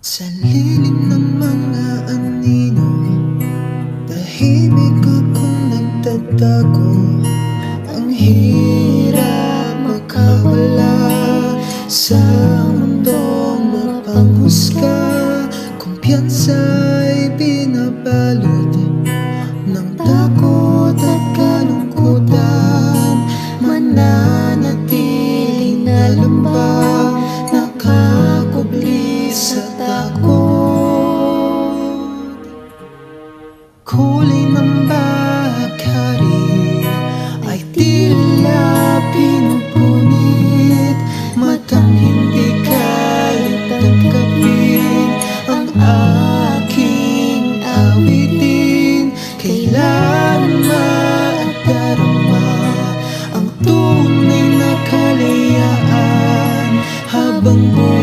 Sa lilim ng mga anino Tahimik akong nagtatago. Ang hirap makawala Sa mundong mapanghusga. Kumpiyansa'y binabalot Ng takot at kalungkutan. Mananatili na lumbang Kulay ng bahagari Ay tila pinupunit. Matang hindi kayang tanggapin Ang aking awitin. Kailan maadarama Ang tunay na kalayaan Habang buhay